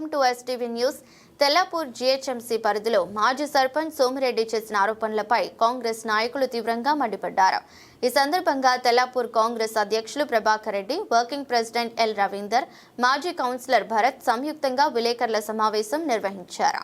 Welcome to STV news Tellapur GHMC పరిధిలో మాజీ సర్పంచ్ సోమిరెడ్డి చేసిన ఆరోపణలపై కాంగ్రెస్ నాయకులు తీవ్రంగా మండిపడ్డారు. ఈ సందర్భంగా తెల్లాపూర్ కాంగ్రెస్ అధ్యక్షులు Prabhakar Reddy working president L Ravinder మాజీ కౌన్సిలర్ భరత్ సంయుక్తంగా విలేకరుల సమావేశం నిర్వహించారు.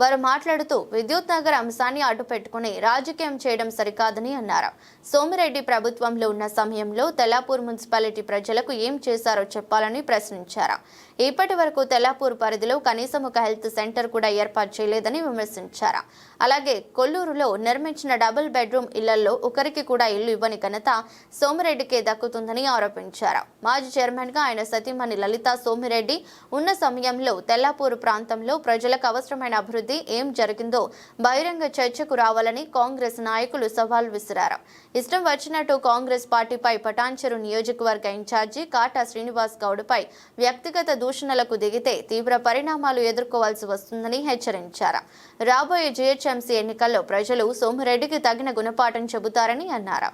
వారు మాట్లాడుతూ విద్యుత్ నగర్ అంశాన్ని అడ్డుపెట్టుకుని రాజకీయం చేయడం సరికాదని అన్నారు. సోమిరెడ్డి ప్రభుత్వంలో ఉన్న సమయంలో తెల్లాపూర్ మున్సిపాలిటీ ప్రజలకు ఏం చేశారో చెప్పాలని ప్రశ్నించారు. ఇప్పటి వరకు తెల్లాపూర్ పరిధిలో కనీసం ఒక హెల్త్ సెంటర్ కూడా ఏర్పాటు చేయలేదని విమర్శించారు. అలాగే కొల్లూరులో నిర్మించిన డబుల్ బెడ్రూమ్ ఇళ్ళలో ఒకరికి కూడా ఇల్లు ఇవ్వని ఘనత సోమిరెడ్డికే దక్కుతుందని ఆరోపించారు. మాజీ చైర్మన్గా ఆయన సతీమణి లలిత సోమిరెడ్డి ఉన్న సమయంలో తెల్లాపూర్ ప్రాంతంలో ప్రజలకు అవసరమైన అభివృద్ధి ఏం జరిగిందో బహిరంగ చర్చకు రావాలని కాంగ్రెస్ నాయకులు సవాల్ విసిరారు. ఇష్టం వచ్చినట్టు కాంగ్రెస్ పార్టీపై పటాన్చెరు నియోజకవర్గ ఇన్ఛార్జి కాటా శ్రీనివాస్ గౌడ్పై వ్యక్తిగత దూషణలకు దిగితే తీవ్ర పరిణామాలు ఎదుర్కోవాల్సి వస్తుందని హెచ్చరించారు. రాబోయే జీహెచ్ఎంసీ ఎన్నికల్లో ప్రజలు సోమిరెడ్డికి తగిన గుణపాఠం చెబుతారని అన్నారు.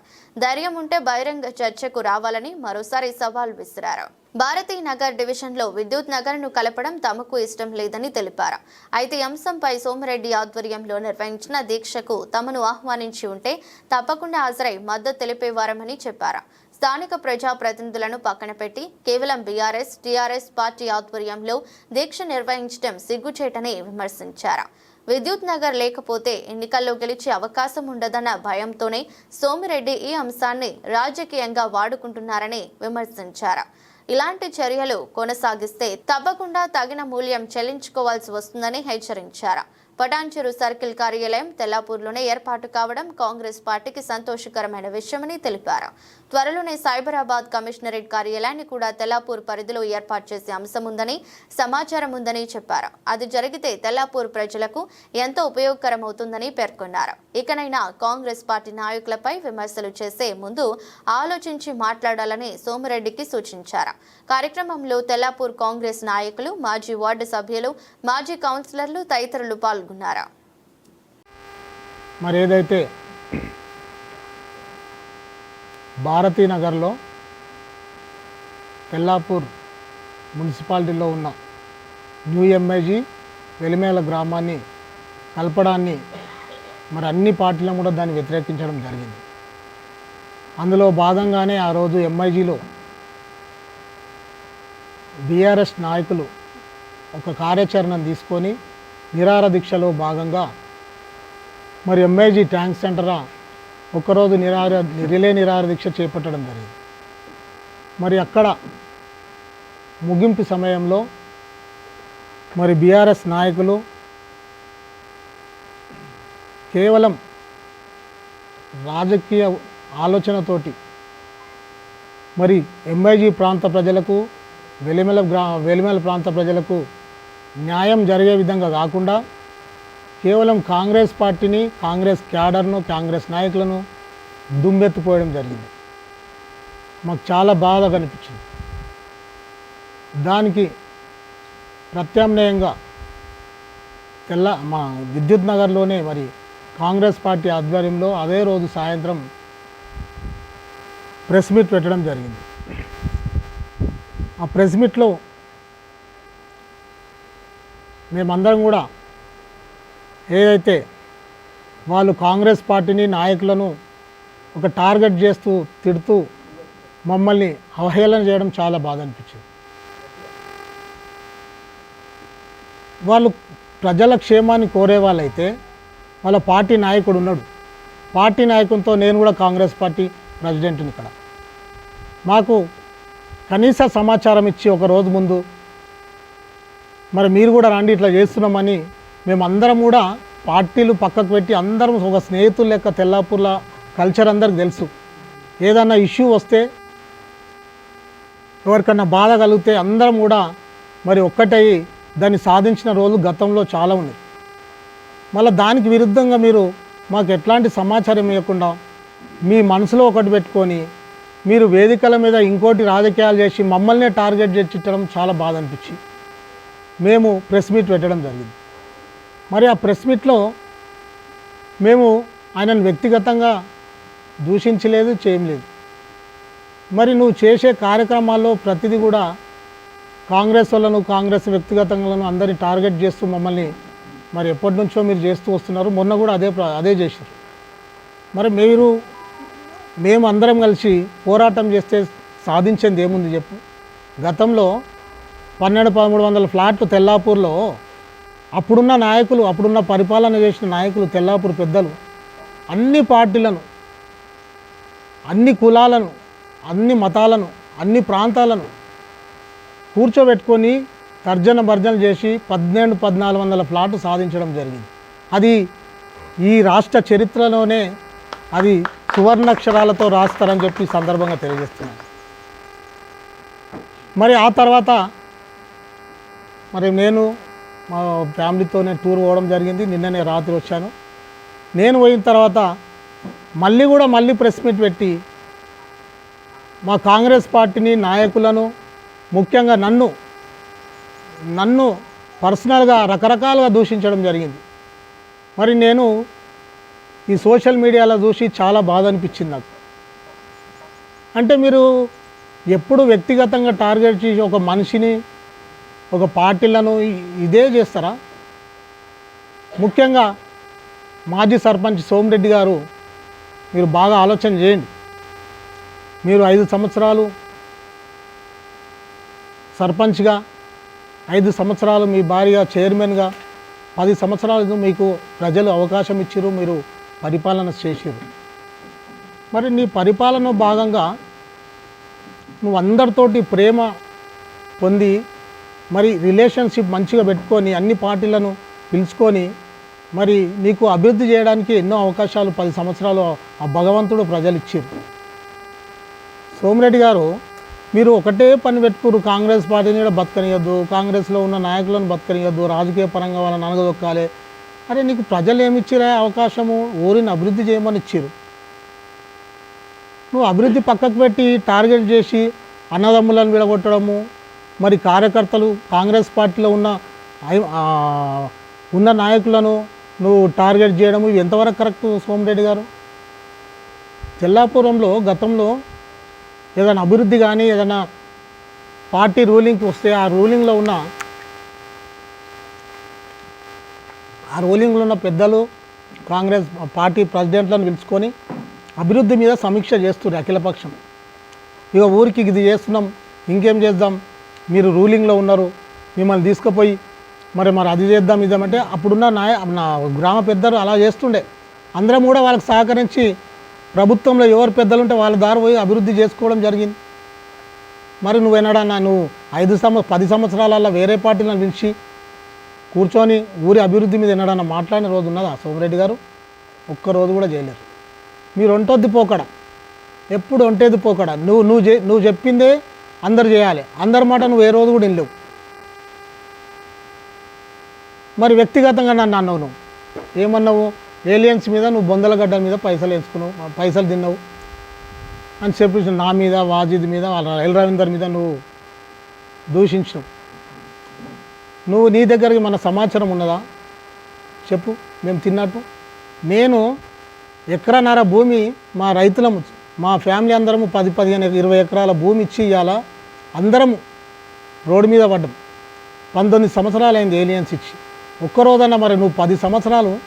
ధైర్యం ఉంటే బహిరంగ చర్చకు రావాలని మరోసారి సవాల్ విసిరారు. భారతీ నగర్ డివిజన్లో విద్యుత్ నగర్ను కలపడం తమకు ఇష్టం లేదని తెలిపారు. అయితే అంశంపై సోమిరెడ్డి ఆధ్వర్యంలో నిర్వహించిన దీక్షకు తమను ఆహ్వానించి ఉంటే తప్పకుండా హాజరై మద్దతు తెలిపేవారమని చెప్పారు. స్థానిక ప్రజాప్రతినిధులను పక్కన పెట్టి కేవలం బీఆర్ఎస్ టీఆర్ఎస్ పార్టీ ఆధ్వర్యంలో దీక్ష నిర్వహించడం సిగ్గుచేటని విమర్శించారు. విద్యుత్ నగర్ లేకపోతే ఎన్నికల్లో గెలిచే అవకాశం ఉండదన్న భయంతోనే సోమిరెడ్డి ఈ అంశాన్ని రాజకీయంగా వాడుకుంటున్నారని విమర్శించారు. ఇలాంటి చర్యలు కొనసాగిస్తే తప్పకుండా తగిన మూల్యం చెల్లించుకోవాల్సి వస్తుందని హెచ్చరించారు. పటాన్చెరు సర్కిల్ కార్యాలయం తెల్లాపూర్లోనే ఏర్పాటు కావడం కాంగ్రెస్ పార్టీకి సంతోషకరమైన విషయమని తెలిపారు. త్వరలోనే సైబరాబాద్ కమిషనరేట్ కార్యాలయాన్ని కూడా తెల్లాపూర్ పరిధిలో ఏర్పాటు చేసే అంశం ఉందని సమాచారం ఉందని చెప్పారు. అది జరిగితే తెల్లాపూర్ ప్రజలకు ఎంతో ఉపయోగకరమవుతుందని పేర్కొన్నారు. ఇకనైనా కాంగ్రెస్ పార్టీ నాయకులపై విమర్శలు చేసే ముందు ఆలోచించి మాట్లాడాలని సోమిరెడ్డికి సూచించారు. కార్యక్రమంలో తెల్లాపూర్ కాంగ్రెస్ నాయకులు మాజీ వార్డు సభ్యులు మాజీ కౌన్సిలర్లు తదితరులు పాల్గొన్నారు. మరి ఏదైతే భారతీనగర్లో తెల్లాపూర్ మున్సిపాలిటీలో ఉన్న న్యూ ఎంఐజీ వెలిమేల గ్రామాన్ని కలపడాన్ని మరి అన్ని పార్టీలను కూడా దాన్ని వ్యతిరేకించడం జరిగింది. అందులో భాగంగానే ఆ రోజు ఎంఐజీలో బీఆర్ఎస్ నాయకులు ఒక కార్యాచరణను తీసుకొని నిరార దీక్షలో భాగంగా మరి ఎంఐజీ ట్యాంక్ సెంటరా ఒకరోజు నిరార రిలే నిరార దీక్ష చేపట్టడం జరిగింది. మరి అక్కడ ముగింపు సమయంలో మరి బీఆర్ఎస్ నాయకులు కేవలం రాజకీయ ఆలోచనతోటి మరి ఎంఐజీ ప్రాంత ప్రజలకు వెలిమెల గ్రా వెలిమెల ప్రాంత ప్రజలకు న్యాయం జరిగే విధంగా కాకుండా కేవలం కాంగ్రెస్ పార్టీని కాంగ్రెస్ క్యాడర్ను కాంగ్రెస్ నాయకులను దుమ్మెత్తిపోయడం జరిగింది. మాకు చాలా బాధ కనిపించింది. దానికి ప్రత్యామ్నాయంగా తెల్ల మా విద్యుత్ నగర్లోనే మరి కాంగ్రెస్ పార్టీ ఆధ్వర్యంలో అదే రోజు సాయంత్రం ప్రెస్ మీట్ పెట్టడం జరిగింది. ఆ ప్రెస్ మీట్లో మేమందరం కూడా ఏదైతే వాళ్ళు కాంగ్రెస్ పార్టీని నాయకులను ఒక టార్గెట్ చేస్తూ తిడుతూ మమ్మల్ని అవహేళన చేయడం చాలా బాధ అనిపించింది. వాళ్ళు ప్రజల క్షేమాన్ని కోరే వాళ్ళైతే వాళ్ళ పార్టీ నాయకుడు ఉన్నాడు. పార్టీ నాయకునితో నేను కూడా కాంగ్రెస్ పార్టీ ప్రెసిడెంట్ని ఇక్కడ. మాకు కనీస సమాచారం ఇచ్చి ఒక రోజు ముందు మరి మీరు కూడా రండి ఇట్లా చేస్తున్నామని మేమందరం కూడా పార్టీలు పక్కకు పెట్టి అందరం ఒక స్నేహితులు లెక్క తెల్లాపూర్ల కల్చర్ అందరికి తెలుసు. ఏదన్నా ఇష్యూ వస్తే ఎవరికన్నా బాధ కలిగితే అందరం కూడా మరి ఒక్కటై దాన్ని సాధించిన రోజులు గతంలో చాలా ఉన్నాయి. మళ్ళీ దానికి విరుద్ధంగా మీరు మాకు ఎట్లాంటి సమాచారం ఇవ్వకుండా మీ మనసులో ఒకటి పెట్టుకొని మీరు వేదికల మీద ఇంకోటి రాజకీయాలు చేసి మమ్మల్నే టార్గెట్ చేసి చాలా బాధ అనిపించి మేము ప్రెస్ మీట్ పెట్టడం జరిగింది. మరి ఆ ప్రెస్ మీట్లో మేము ఆయనను వ్యక్తిగతంగా దూషించలేదు చేయలేదు. మరి నువ్వు చేసే కార్యక్రమాల్లో ప్రతిదీ కూడా కాంగ్రెస్ వాళ్ళను కాంగ్రెస్ వ్యక్తిగతంగాను అందరినీ టార్గెట్ చేస్తూ మమ్మల్ని మరి ఎప్పటి నుంచో మీరు చేస్తూ వస్తున్నారు. మొన్న కూడా అదే ప్ర- అదే చేశారు. మరి మీరు మేము అందరం కలిసి పోరాటం చేస్తే సాధించింది ఏముంది చెప్పు? గతంలో పన్నెండు పదమూడు వందల ఫ్లాట్లు తెల్లాపూర్లో అప్పుడున్న నాయకులు అప్పుడున్న పరిపాలన చేసిన నాయకులు తెల్లాపూర్ పెద్దలు అన్ని పార్టీలను అన్ని కులాలను అన్ని మతాలను అన్ని ప్రాంతాలను కూర్చోబెట్టుకొని తర్జన భర్జన చేసి పన్నెండు పద్నాలుగు వందల ఫ్లాట్లు సాధించడం జరిగింది. అది ఈ రాష్ట్ర చరిత్రలోనే అది సువర్ణాక్షరాలతో రాస్తారని చెప్పి సందర్భంగా తెలియజేస్తున్నాను. మరి ఆ తర్వాత మరి నేను మా ఫ్యామిలీతోనే టూర్ పోవడం జరిగింది. నిన్ననే రాత్రి వచ్చాను. నేను పోయిన తర్వాత మళ్ళీ కూడా మళ్ళీ ప్రెస్ మీట్ పెట్టి మా కాంగ్రెస్ పార్టీని నాయకులను ముఖ్యంగా నన్ను నన్ను పర్సనల్గా రకరకాలుగా దూషించడం జరిగింది. మరి నేను ఈ సోషల్ మీడియాలో చూసి చాలా బాధ అనిపించింది నాకు. అంటే మీరు ఎప్పుడు వ్యక్తిగతంగా టార్గెట్ చేసి ఒక మనిషిని ఒక పార్టీలను ఇదే చేస్తారా? ముఖ్యంగా మాజీ సర్పంచ్ సోమిరెడ్డి గారు మీరు బాగా ఆలోచన చేయండి. మీరు ఐదు సంవత్సరాలు సర్పంచ్గా ఐదు సంవత్సరాలు మీ భార్య చైర్మన్గా పది సంవత్సరాలు మీకు ప్రజలు అవకాశం ఇచ్చారు మీరు పరిపాలన చేసిర్రు. మరి నీ పరిపాలన భాగంగా నువ్వు అందరితోటి ప్రేమ పొంది మరి రిలేషన్షిప్ మంచిగా పెట్టుకొని అన్ని పార్టీలను పిలుచుకొని మరి నీకు అభివృద్ధి చేయడానికి ఎన్నో అవకాశాలు పది సంవత్సరాలు ఆ భగవంతుడు ప్రజలు ఇచ్చారు సోమిరెడ్డి గారు మీరు ఒకటే పని పెట్టుకురు కాంగ్రెస్ పార్టీని కూడా బతకనియద్దు కాంగ్రెస్లో ఉన్న నాయకులను బతకనియద్దు రాజకీయ పరంగా వాళ్ళని అనగదొక్కాలి. అరే నీకు ప్రజలు ఏమిచ్చిరా అవకాశము? ఊరిని అభివృద్ధి చేయమని ఇచ్చారు నువ్వు అభివృద్ధి పక్కకు పెట్టి టార్గెట్ చేసి అన్నదమ్ములను విడగొట్టడము మరి కార్యకర్తలు కాంగ్రెస్ పార్టీలో ఉన్న ఐ- ఉన్న నాయకులను నువ్వు టార్గెట్ చేయడం ఇవి ఎంతవరకు కరెక్ట్ సోమిరెడ్డి గారు? తెల్లాపురంలో గతంలో ఏదైనా అభివృద్ధి కానీ ఏదైనా పార్టీ రూలింగ్కి వస్తే ఆ రూలింగ్లో ఉన్న ఆ రూలింగ్లో ఉన్న పెద్దలు కాంగ్రెస్ పార్టీ ప్రెసిడెంట్లను పిలుచుకొని అభివృద్ధి మీద సమీక్ష చేస్తున్నారు అఖిలపక్షం. ఇక ఊరికి ఇది చేస్తున్నాం ఇంకేం చేద్దాం? మీరు రూలింగ్లో ఉన్నారు మిమ్మల్ని తీసుకుపోయి మరి మరి అది చేద్దాం ఇద్దామంటే అప్పుడున్న నాయ నా గ్రామ పెద్దలు అలా చేస్తుండే. అందరం కూడా వాళ్ళకి సహకరించి ప్రభుత్వంలో ఎవరు పెద్దలు ఉంటే వాళ్ళ దారి పోయి అభివృద్ధి చేసుకోవడం జరిగింది. మరి నువ్వు ఎన్నడన్నా నువ్వు ఐదు సంవ పది సంవత్సరాలలో వేరే పార్టీలను పిలిచి కూర్చొని ఊరి అభివృద్ధి మీద ఎన్నడన్నా మాట్లాడిన రోజు ఉన్నదా? సోమిరెడ్డి గారు ఒక్క రోజు కూడా చేయలేరు. మీరు ఒంటొద్ది పోకడ. ఎప్పుడు ఒంటేది పోకడ. నువ్వు నువ్వు నువ్వు చెప్పిందే అందరు చేయాలి. అందరి మాట నువ్వు ఏ రోజు కూడా వెళ్ళలేవు మరి వ్యక్తిగతంగా నన్ను అన్నావు నువ్వు. ఏమన్నావు? ఏలియన్స్ మీద నువ్వు బొందలగడ్డ మీద పైసలు వేసుకున్నావు పైసలు తిన్నావు అని చెప్పి నా మీద వాజిద్ మీద వాళ్ళ ఎల్ రవీందర్ మీద నువ్వు దూషించినావు. నువ్వు నీ దగ్గరికి మన సమాచారం ఉన్నదా? చెప్పు మేము తిన్నట్టు. నేను ఎకరన్నర భూమి మా రైతులము మా ఫ్యామిలీ అందరము పది పదిహేను ఇరవై ఎకరాల భూమి ఇచ్చి ఇవ్వాల అందరము రోడ్డు మీద పడ్డం. పంతొమ్మిది సంవత్సరాలు అయింది ఏలియన్స్ ఇచ్చి. ఒక్కరోజన్నా మరి నువ్వు పది సంవత్సరాలు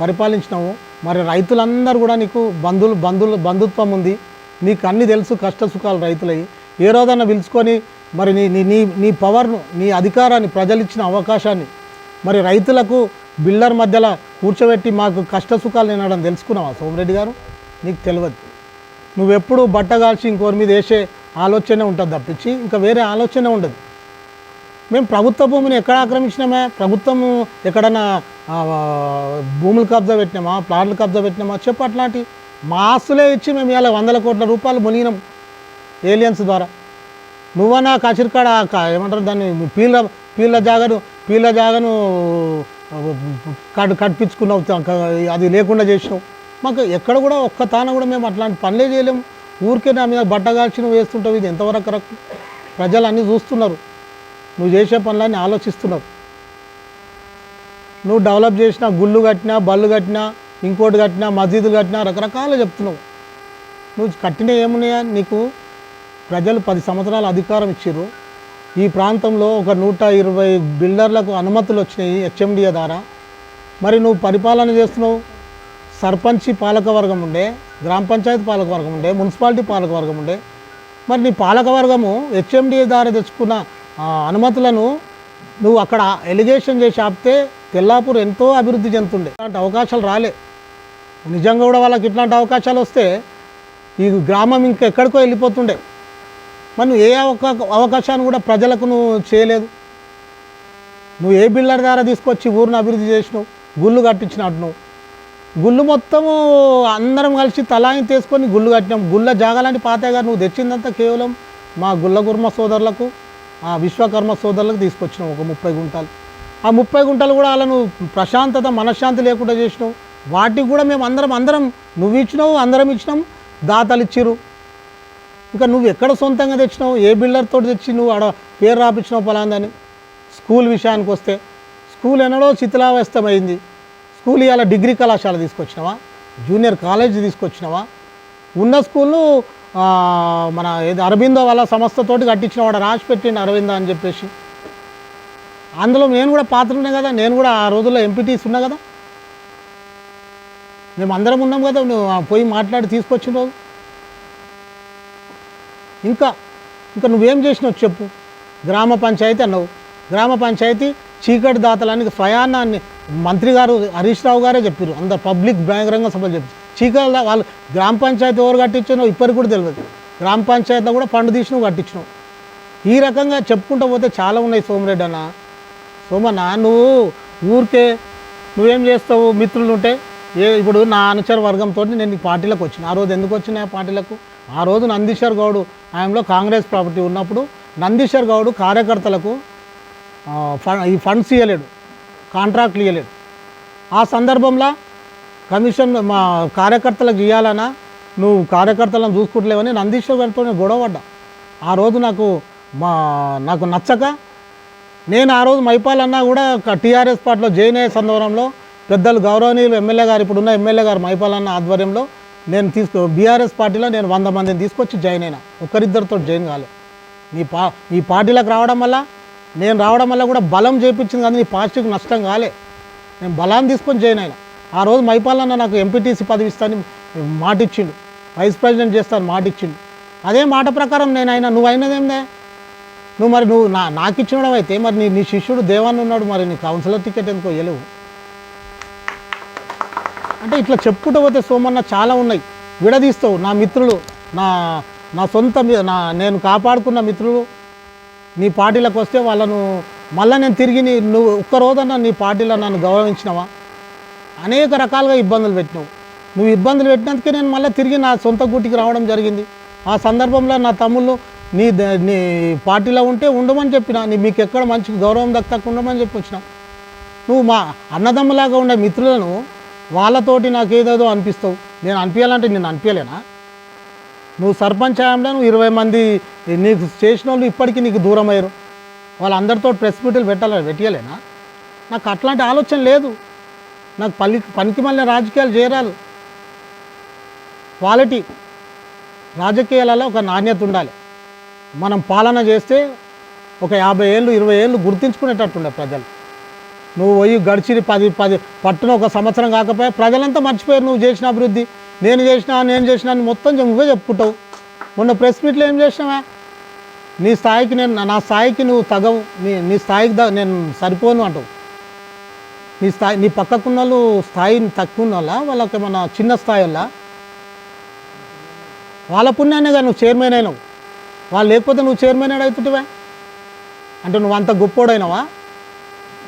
పరిపాలించినావు. మరి రైతులందరూ కూడా నీకు బంధువులు బంధువులు బంధుత్వం ఉంది. నీకు అన్ని తెలుసు కష్ట సుఖాలు రైతులవి ఏ రోజన్నా పిలుచుకొని మరి నీ నీ నీ నీ పవర్ను నీ అధికారాన్ని ప్రజలు ఇచ్చిన అవకాశాన్ని మరి రైతులకు బిల్డర్ మధ్యలో కూర్చోబెట్టి మాకు కష్ట సుఖాలు అడని తెలుసుకున్నావా సోమిరెడ్డి గారు? నీకు తెలియదు నువ్వెప్పుడు బట్ట కాల్చి ఇంకోరి మీద వేసే ఆలోచన ఉంటుంది తప్పించి ఇంకా వేరే ఆలోచన ఉండదు. మేము ప్రభుత్వ భూమిని ఎక్కడ ఆక్రమించినామే? ప్రభుత్వం ఎక్కడన్నా భూములు కబ్జా పెట్టినామా? ప్లాట్లు కబ్జా పెట్టినామా? చెప్పు అట్లాంటి మా ఆస్తులే ఇచ్చి మేము ఇలా వందల కోట్ల రూపాయలు మునిగినాం ఏలియన్స్ ద్వారా. నువ్వన్నా కచిరికాడ ఏమంటారు దాన్ని? పీళ్ళ పీళ్ళ జాగను పీళ్ళ జాగను కట్ కట్టించుకున్నావు అది లేకుండా చేసినావు. మాకు ఎక్కడ కూడా ఒక్క తాన కూడా మేము అట్లాంటి పనులే చేయలేము. ఊరికే నా మీద బట్ట కాల్చి వేస్తుంటావు ఇది ఎంతవరకు కరెక్ట్? ప్రజలు అన్నీ చూస్తున్నారు. నువ్వు చేసే పనులన్నీ ఆలోచిస్తున్నారు. నువ్వు డెవలప్ చేసినా గుళ్ళు కట్టినా బళ్ళు కట్టినా ఇంకోటి కట్టినా మసీదులు కట్టినా రకరకాలు చెప్తున్నావు. నువ్వు కట్టిన ఏమున్నాయా? నీకు ప్రజలు పది సంవత్సరాలు అధికారం ఇచ్చారు ఈ ప్రాంతంలో ఒక నూట ఇరవై బిల్డర్లకు అనుమతులు వచ్చినాయి హెచ్ఎండిఏ ద్వారా. మరి నువ్వు పరిపాలన చేస్తున్నావు? సర్పంచి పాలకవర్గం ఉండే గ్రామ పంచాయతీ పాలకవర్గం ఉండే మున్సిపాలిటీ పాలకవర్గం ఉండే. మరి నీ పాలకవర్గము హెచ్ఎండిఏ ద్వారా తెచ్చుకున్న ఆ, అనుమతులను నువ్వు అక్కడ ఎలిగేషన్ చేసి ఆపితే తెల్లాపూర్ ఎంతో అభివృద్ధి చెందుతుండే. అలాంటి అవకాశాలు రాలే. నిజంగా కూడా వాళ్ళకి ఇట్లాంటి అవకాశాలు వస్తే ఈ గ్రామం ఇంకెక్కడికో వెళ్ళిపోతుండే. మరి నువ్వు ఏ అవకా అవకాశాన్ని కూడా ప్రజలకు నువ్వు చేయలేదు. నువ్వు ఏ బిల్డర్ ద్వారా తీసుకొచ్చి ఊరిని అభివృద్ధి చేసినావు? గుళ్ళు కట్టించినట్టు నువ్వు గుళ్ళు మొత్తము అందరం కలిసి తలాయిని తీసుకొని గుళ్ళు కట్టినాం. గుళ్ళ జాగాలాంటి పాతయ్య గారు నువ్వు తెచ్చిందంతా కేవలం మా గుళ్ళ గుర్మ సోదరులకు ఆ విశ్వకర్మ సోదరులకు తీసుకొచ్చినావు ఒక ముప్పై గుంటలు. ఆ ముప్పై గుంటలు కూడా అలా నువ్వు ప్రశాంతత మనశ్శాంతి లేకుండా చేసినావు. వాటికి కూడా మేము అందరం అందరం నువ్వు ఇచ్చినావు అందరం ఇచ్చినాం దాతలు ఇచ్చిరు ఇంకా నువ్వు ఎక్కడ సొంతంగా తెచ్చినావు ఏ బిల్డర్తో తెచ్చి నువ్వు ఆడ పేరు రాపించినావు పలాందని? స్కూల్ విషయానికి వస్తే స్కూల్ ఎన్నడో శిథిలావస్థమైంది. స్కూల్ ఇవాళ డిగ్రీ కళాశాల తీసుకొచ్చినావా? Junior college తీసుకొచ్చినావా? ఉన్న స్కూల్ను మన ఏది అరవిందో వాళ్ళ సంస్థతోటి కట్టించిన వాడు రాసి పెట్టిండు అరవిందో అని చెప్పేసి. అందులో నేను కూడా పాత్రనే కదా నేను కూడా ఆ రోజుల్లో ఎంపీటీస్ ఉన్నా కదా. మేము అందరం ఉన్నాం కదా నువ్వు పోయి మాట్లాడి తీసుకొచ్చిన రోజు. ఇంకా ఇంకా నువ్వేం చేసినావు చెప్పు. గ్రామ పంచాయతీ అన్నావు. గ్రామ పంచాయతీ చీకటి దాతలానికి స్వయానాన్ని మంత్రి గారు హరీష్ రావు గారే చెప్పారు అందరు పబ్లిక్ బహిరంగ సభలు చెప్పారు చీకటి వాళ్ళు గ్రామ పంచాయతీ ఎవరు కట్టించినో ఇప్పటికి కూడా తెలియదు. గ్రామ పంచాయతీలో కూడా పండు తీసి కట్టించినావు ఈ రకంగా చెప్పుకుంటూ పోతే చాలా ఉన్నాయి సోమరెడ్డి అన్న. సోమన్న నువ్వు ఊరికే నువ్వేం చేస్తావు? మిత్రులు ఉంటే ఏ ఇప్పుడు నా అనుచర వర్గంతో నేను ఈ పార్టీలకు వచ్చిన. ఆ రోజు ఎందుకు వచ్చిన ఆ పార్టీలకు? ఆ రోజు నందీశ్వర్ గౌడ్ ఆయనలో కాంగ్రెస్ ప్రాపర్టీ ఉన్నప్పుడు నందీశ్వర్ గౌడ్ కార్యకర్తలకు ఈ ఫండ్స్ ఇవ్వలేడు కాంట్రాక్ట్లు ఇవ్వలేదు ఆ సందర్భంలో కమిషన్ మా కార్యకర్తలకు ఇవ్వాలన్నా నువ్వు కార్యకర్తలను చూసుకుంటలేవని నందీశ్వర్ గారితో నేను గొడవ పడ్డా. ఆ రోజు నాకు మా నాకు నచ్చక నేను ఆ రోజు మైపాలన్నా కూడా టీఆర్ఎస్ పార్టీలో జైన్ అయ్యే సందర్భంలో పెద్దలు గౌరవనీయులు ఎమ్మెల్యే గారు ఇప్పుడున్న ఎమ్మెల్యే గారు మైపాలన్న ఆధ్వర్యంలో నేను తీసుకు బీఆర్ఎస్ పార్టీలో నేను వంద మందిని తీసుకొచ్చి జాయిన్ అయినా. ఒకరిద్దరితో జాయిన్ కాలే. నీ పా ఈ పార్టీలకు రావడం వల్ల నేను రావడం వల్ల కూడా బలం చేపించింది కానీ నీ పార్టీకి నష్టం కాలే. నేను బలాన్ని తీసుకొని జాయిన్ అయినా. ఆ రోజు మైపాలన్న నాకు ఎంపీటీసీ పదవి ఇస్తాను మాట ఇచ్చిండు వైస్ ప్రెసిడెంట్ చేస్తాను మాట ఇచ్చిండు అదే మాట ప్రకారం నేను అయినా నువ్వు అయినదేందే నువ్వు మరి నువ్వు నా నాకు ఇచ్చినడం అయితే మరి నీ నీ శిష్యుడు దేవాన్ని ఉన్నాడు మరి నీ కౌన్సిలర్ టికెట్ ఎందుకో ఇవ్వలేవు అంటే ఇట్లా చెప్పుకుంటూ పోతే సోమన్న చాలా ఉన్నాయి. విడదీస్తావు నా మిత్రులు నా నా సొంత నా నేను కాపాడుకున్న మిత్రులు నీ పార్టీలకు వస్తే వాళ్ళను మళ్ళీ నేను తిరిగి నీ నువ్వు ఒక్కరోజన్నా నీ పార్టీలో నన్ను గౌరవించినవా? అనేక రకాలుగా ఇబ్బందులు పెట్టినావు. నువ్వు ఇబ్బందులు పెట్టినందుకే నేను మళ్ళీ తిరిగి నా సొంత గుట్టికి రావడం జరిగింది. ఆ సందర్భంలో నా తమ్ముళ్ళు నీ ద- నీ పార్టీలో ఉంటే ఉండమని చెప్పిన నీ మీకు ఎక్కడ మంచి గౌరవం దక్కకుండా ఉండమని చెప్పి వచ్చిన. నువ్వు మా అన్నదమ్ములాగా ఉండే మిత్రులను వాళ్ళతోటి నాకు ఏదేదో అనిపిస్తావు. నేను అనిపించాలంటే నేను అనిపించలేనా నువ్వు సర్పంచ్ అయ్యంలో నువ్వు ఇరవై మంది నీకు చేసిన వాళ్ళు ఇప్పటికీ నీకు దూరం అయ్యారు వాళ్ళందరితో ప్రెస్ మీట్లు పెట్టాలని పెట్టలేనా నాకు అట్లాంటి ఆలోచన లేదు. నాకు పల్లి పనికి మళ్ళీ రాజకీయాలు చేరాలి. క్వాలిటీ రాజకీయాలలో ఒక నాణ్యత ఉండాలి. మనం పాలన చేస్తే ఒక యాభై ఏళ్ళు ఇరవై ఏళ్ళు గుర్తించుకునేటట్టుండే ప్రజలు. నువ్వు పోయి గడిచి పది పది పట్టున ఒక సంవత్సరం కాకపోయా ప్రజలంతా మర్చిపోయారు నువ్వు చేసిన అభివృద్ధి. నేను చేసినా నేను చేసిన అని మొత్తం నువ్వే చెప్పుకుంటావు. మొన్న ప్రెస్ మీట్లో ఏం చేసినావా? నీ స్థాయికి నేను నా స్థాయికి నువ్వు తగవు. నీ నీ స్థాయికి నేను సరిపోను అంటావు. నీ స్థాయి నీ పక్కకున్న వాళ్ళు స్థాయి తక్కువ ఉన్న వాళ్ళ వాళ్ళకి మన చిన్న స్థాయి వల్ల వాళ్ళ పుణ్యాన్ని కానీ నువ్వు చైర్మన్ అయినావు. వాళ్ళు లేకపోతే నువ్వు చైర్మన్ అవుతుంటివా? అంటే నువ్వు అంత గొప్పోడైనావా?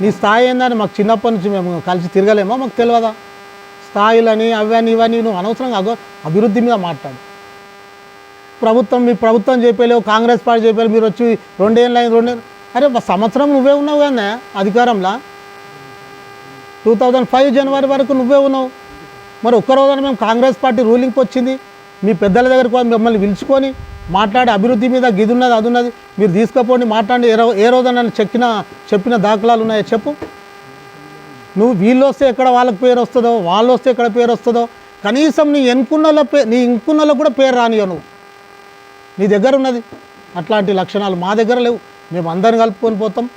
నీ స్థాయి ఏందని మాకు చిన్నప్పటి నుంచి మేము కలిసి తిరగలేమా? మాకు తెలియదా స్థాయిలని అవని ఇవన్నీ నువ్వు అనవసరంగా అగో అభివృద్ధి మీద మాట్లాడు. ప్రభుత్వం మీ ప్రభుత్వం చెప్పలేవు కాంగ్రెస్ పార్టీ చెప్పలేవు మీరు వచ్చి రెండేళ్ళు రెండే రెండేళ్ళు అరే సంవత్సరం నువ్వే ఉన్నావు కదా అధికారంలో? టూ థౌజండ్ ఫైవ్ జనవరి వరకు నువ్వే ఉన్నావు. మరి ఒక్క రోజున మేము కాంగ్రెస్ పార్టీ రూలింగ్కి వచ్చింది. మీ పెద్దల దగ్గర కూడా మిమ్మల్ని పిలుచుకొని మాట్లాడి అభివృద్ధి మీద గిది ఉన్నది అది ఉన్నది మీరు తీసుకుపోండి మాట్లాడి ఏ రోజు ఏ రోజున నన్ను చెక్కిన చెప్పిన దాఖలాలు ఉన్నాయో చెప్పు. నువ్వు వీళ్ళు వస్తే ఎక్కడ వాళ్ళకి పేరు వస్తుందో వాళ్ళు వస్తే ఎక్కడ పేరు వస్తుందో కనీసం నీ ఎన్నుకున్నలో పే నీ ఇంకున్నలో కూడా పేరు రానియో నువ్వు. నీ దగ్గర ఉన్నది అట్లాంటి లక్షణాలు మా దగ్గర లేవు. మేము అందరిని కలుపుకొని పోతాం.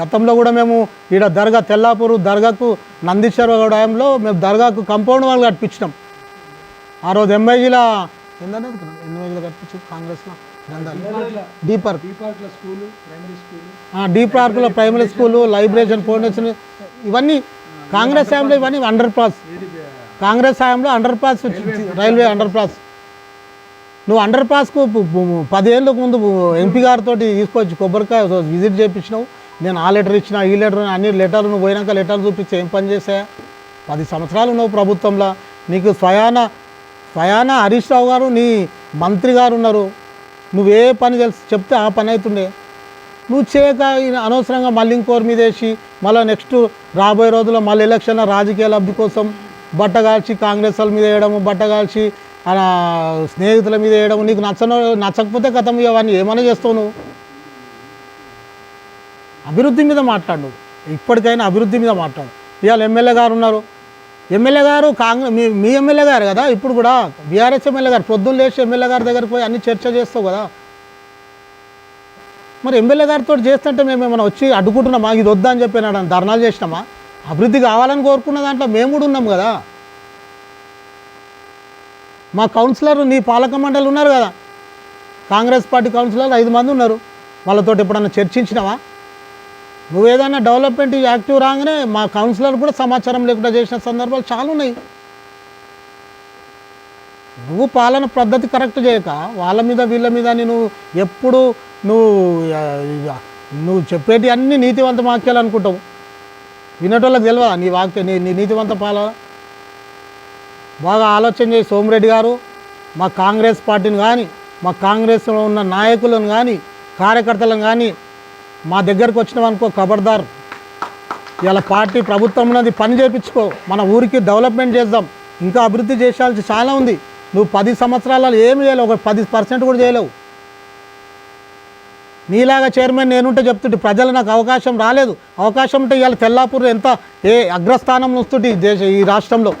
గతంలో కూడా మేము ఈడ దర్గా తెల్లాపూరు దర్గాకు నందీశ్వర టైంలో మేము దర్గాకు కంపౌండ్ వాళ్ళు కట్టించినాం. ఆ రోజు ఎంఐజీల ఏంటనే ఎంఐజీలో కట్టించు కాంగ్రెస్లో? డీ పార్క్ డీ పార్క్లో ప్రైమరీ స్కూల్ లైబ్రేషన్ ఫౌండేషన్ ఇవన్నీ కాంగ్రెస్ హయాంలో ఇవన్నీ అండర్ పాస్. కాంగ్రెస్ హయాంలో under pass railway under pass. నువ్వు అండర్ పాస్కు పదేళ్ళకు ముందు ఎంపీ గారితో తీసుకొచ్చి కొబ్బరికాయ విజిట్ చేయించినావు నేను ఆ లెటర్ ఇచ్చిన ఈ లెటర్ అన్ని లెటర్లు నువ్వు పోయినాక లెటర్ చూపించి ఏం పని చేసాయా పది సంవత్సరాలు నువ్వు ప్రభుత్వంలో. నీకు స్వయాన పయాన హరీష్ రావు గారు నీ మంత్రి గారు ఉన్నారు. నువ్వే పని తెలుసు చెప్తే ఆ పని అవుతుండే నువ్వు చేయక అనవసరంగా మళ్ళీ ఇంకోరి మీద వేసి మళ్ళీ నెక్స్ట్ రాబోయే రోజుల్లో మళ్ళీ ఎలక్షన్ల రాజకీయ లబ్ధి కోసం బట్టగాల్చి కాంగ్రెస్ వాళ్ళ మీద వేయడము బట్టగాల్చి ఆ స్నేహితుల మీద వేయడము నీకు నచ్చను నచ్చకపోతే కథం ఇవన్నీ ఏమైనా చేస్తావు నువ్వు? అభివృద్ధి మీద మాట్లాడు. ఇప్పటికైనా అభివృద్ధి మీద మాట్లాడు. ఇవాళ ఎమ్మెల్యే గారు ఉన్నారు. ఎమ్మెల్యే గారు కాంగ్రెస్ మీ మీ ఎమ్మెల్యే గారు కదా? ఇప్పుడు కూడా బీఆర్ఎస్ ఎమ్మెల్యే గారు పొద్దున్న లేచి ఎమ్మెల్యే గారి దగ్గరికి పోయి అన్ని చర్చ చేస్తావు కదా? మరి ఎమ్మెల్యే గారితో చేస్తుంటే మేము ఏమైనా వచ్చి అడ్డుకుంటున్నామా? ఇది వద్దా అని చెప్పి నేను ధర్నాలు చేసినామా? అభివృద్ధి కావాలని కోరుకున్న దాంట్లో మేము కూడా ఉన్నాం కదా? మా కౌన్సిలర్ నీ పాలక మండలి ఉన్నారు కదా? కాంగ్రెస్ పార్టీ కౌన్సిలర్ ఐదు మంది ఉన్నారు. వాళ్ళతో ఎప్పుడన్నా చర్చించినావా? నువ్వు ఏదైనా డెవలప్మెంట్ యాక్టివ్ రాగానే మా కౌన్సిలర్ కూడా సమాచారం లేకుండా చేసిన సందర్భాలు చాలా ఉన్నాయి. నువ్వు పాలన పద్ధతి కరెక్ట్ చేయక వాళ్ళ మీద వీళ్ళ మీద అని నువ్వు ఎప్పుడు నువ్వు నువ్వు చెప్పేటి అన్ని నీతివంత వాక్యాలు అనుకుంటావు వినేటోళ్ళకి తెలియదా నీ వాక్య నీ నీ నీతివంత పాలన? బాగా ఆలోచన చేసి సోమిరెడ్డి గారు మా కాంగ్రెస్ పార్టీని కానీ మా కాంగ్రెస్లో ఉన్న నాయకులను కానీ కార్యకర్తలను కానీ మా దగ్గరకు వచ్చినామనుకో ఖబర్దార్ ఇలా పార్టీ ప్రభుత్వం ఉన్నది పని చేయించుకో మన ఊరికి డెవలప్మెంట్ చేద్దాం. ఇంకా అభివృద్ధి చేసాల్సి చాలా ఉంది. నువ్వు పది సంవత్సరాలలో ఏమి చేయలేవు ఒక పది పర్సెంట్ కూడా చేయలేవు. నీలాగా చైర్మన్ నేనుంటే చెప్తుంటే ప్రజలు నాకు అవకాశం రాలేదు. అవకాశం ఉంటే ఇవాళ తెల్లాపూర్ ఎంత ఏ అగ్రస్థానం వస్తుంటే ఈ దేశ ఈ రాష్ట్రంలో?